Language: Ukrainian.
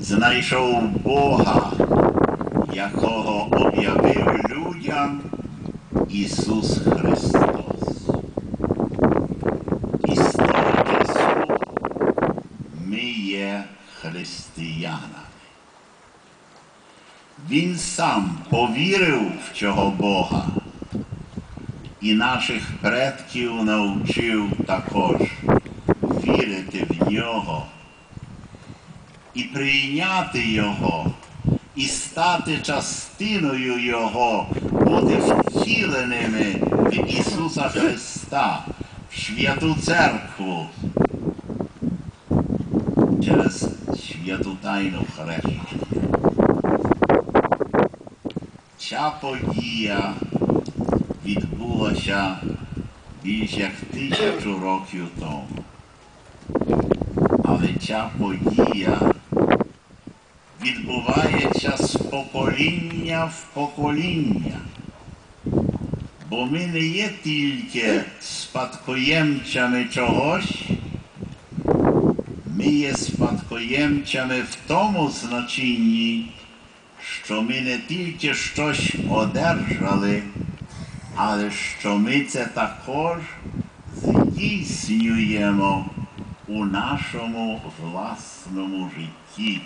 знайшов Бога, якого об'явив людям Ісус Христос. І з ми є християнами. Він сам повірив в цього Бога і наших предків навчив також вірити в нього і прийняти Його, і стати частиною Його, бути втіленими в Ісуса Христа, в святу церкву через святу тайну хрещення. Ця подія відбулася більш як тисячу років тому. Але ця подія відбувається з покоління в покоління. Бо ми не є тільки спадкоємцями чогось, ми є спадкоємцями в тому значенні, що ми не тільки щось одержали, але що ми це також здійснюємо у нашому власному житті.